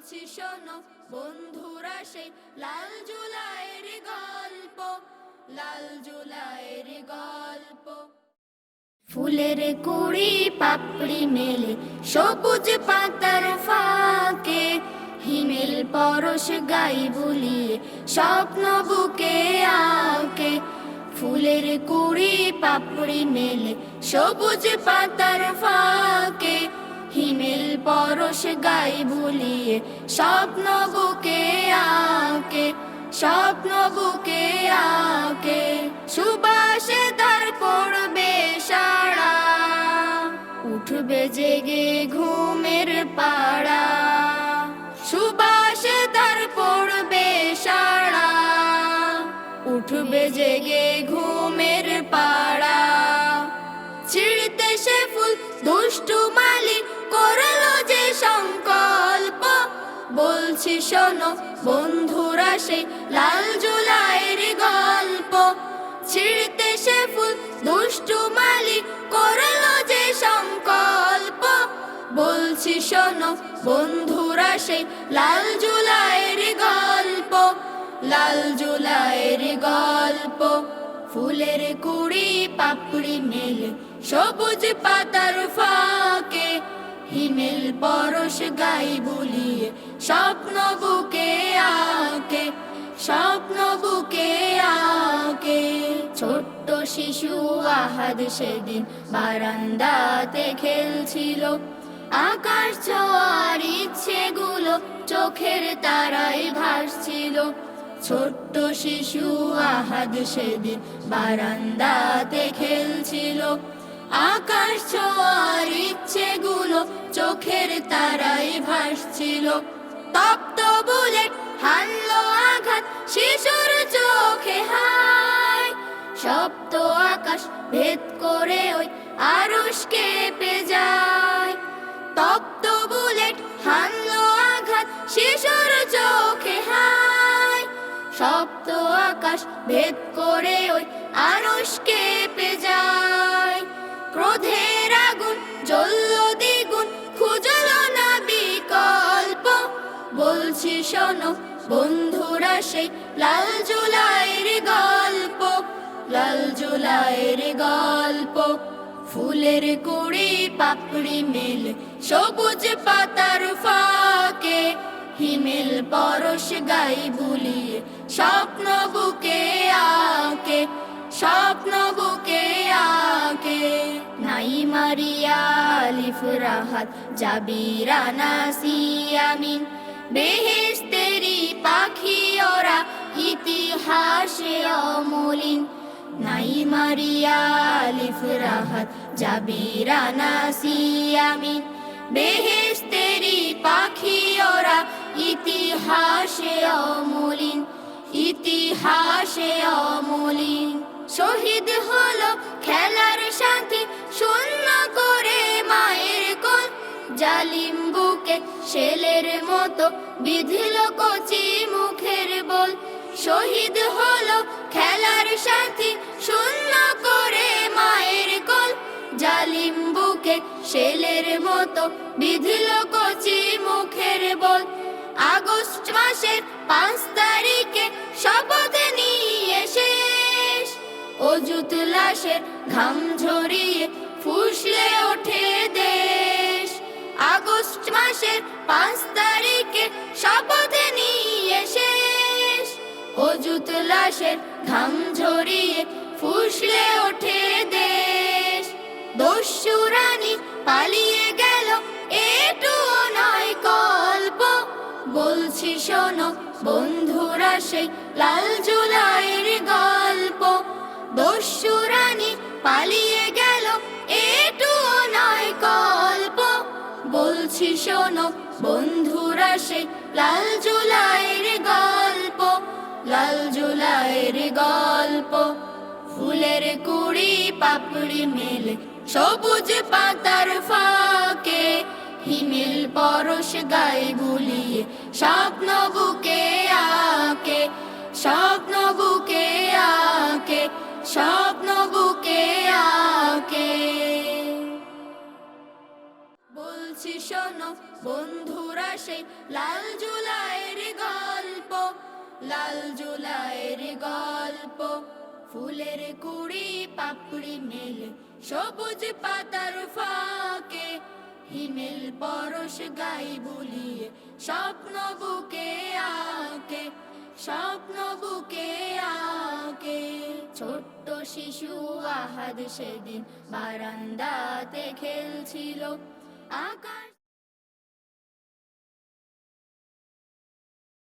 বলছি, শোনো, বন্ধুরা, সেই লাল জুলাইয়ের গল্প, লাল জুলাইয়ের গল্প। ফুলের কুড়ি, পাপড়ি মেলে, সবুজ পাতার ফাঁকে, হিমেল পরশ গাই বুলিয়ে, স্বপ্ন বুকে আঁকে। ফুলের কুড়ি, পাপড়ি মেলে, সবুজ পাতার ফাঁকে হিমেল পরশ গাই ভুলিয়ে স্বপ্ন বুকে আঁকে, স্বপ্ন বুকে আঁকে, সুবাসে তার পড়বে সারা। উঠবে জেগে ঘুমের পাড়া, সুবাসে তার পড়বে সারা। উঠবে জেগে ঘুমের পাড়া, ছিঁড়তে সে ফুল দুষ্টু বলছি, শোনো, বন্ধুরা, সেই লাল জুলাইয়ের গল্প। ছিঁড়তে সে ফুল দুষ্টু মালি করল যে সংকল্প। বলছি, শোনো, বন্ধুরা, সেই লাল জুলাইয়ের গল্প। লাল জুলাইয়ের গল্প, ফুলের কুড়ি পাপড়ি মেলে সবুজ পাতার ফাঁকে। হিমেল পরশ গাই বুলিয়ে স্বপ্ন বুকে আঁকে, স্বপ্ন বুকে আঁকে। ছোট্ট শিশু আহাদ সেদিন বারান্দাতে খেলছিল। আকাশ ছোঁয়ার ইচ্ছেগুলো চোখের তারাই ভাসছিল। ছোট্ট শিশু আহাদ সেদিন বারান্দাতে খেলছিল। আকাশ ছোঁয়ার ইচ্ছেগুলো চোখের তারাই ভাসছিল। তপ্ত বুলেট হানলো আঘাত, শিশুর চোখে হায়। সপ্ত আকাশ ভেদ করে ওই আরশ কেঁপে যায়। তপ্ত বুলেট হানলো আঘাত, শিশুর চোখে হায়। সপ্ত আকাশ ভেদ করে ওই আরশ কেঁপে শোনো, বন্ধুরা, সেই লাল জুলাইয়ের গল্প, লাল জুলাইয়ের গল্প। ফুলের কুড়ি, পাপড়ি মেলে, সবুজ পাতার ফাঁকে। হিমেল পরশ গাই বুলিয়ে স্বপ্ন বুকে আঁকে, স্বপ্ন বুকে আঁকে। নাই মারিয়া, আলিফ রাহাত, জাবিরা নাসিয়ামিন বেহেস্তেরি পাখি ওরা ইতিহাসে অমলিন। নাই মারিয়া, আলিফ রাহাত, জাবিরা নাসিয়ামিন বেহেস্তেরি পাখি ওরা ইতিহাসে অমলিন ইতিহাসে অমলিন। শহীদ হলো খেলার সাথে, শূন্য করে মায়ের কোল, জালিম বুকে শেলের মতো বিধিল কচি মুখের বল। শহীদ হলো খেলার সাথী, শূন্য করে মায়ের কোল। জালিম বুকে শেলের মতো বিধিল কচি মুখের বল। আগস্ট মাসের পাঁচ তারিখে শপথ নিয়ে শেষ। অজুত লাশের ঘাম ঝরিয়ে ফুসলে ওঠে মাসের পাঁচ তারিখে শপথ নিয়ে শেষ। অজুত লাশের ঘাম ঝরিয়ে ফুসলে ওঠে দেশ। দস্যু রানী পালিয়ে গেল এটু নয় কল্প বলছি শোনো বন্ধুরা, সেই লাল জুলাইয়ের গল্প। দস্যু রানী পালিয়ে শোনো, বন্ধুরা সেই লাল জুলাইয়ের গল্প, লাল জুলাইয়ের গল্প। ফুলের কুড়ি পাপড়ি মেলে, সবুজ পাতার ফাঁকে। হিমেল পরশ গায়ে বুলিয়ে স্বপ্ন বুকে আঁকে, স্বপ্ন বুকে আঁকে, স্বপ্ন বন্ধুরা, সেই লাল জুলাইয়ের গল্প, লাল জুলাইয়ের গল্প। ফুলের কুড়ি, পাপড়ি মেলে, সবুজ পাতার ফাঁকে। হিমেল পরশ গাই বুলিয়ে স্বপ্ন বুকে আঁকে, স্বপ্ন বুকে আঁকে। ছোট্ট শিশু আহাদ সেদিন বারান্দাতে খেলছিল, আকাশ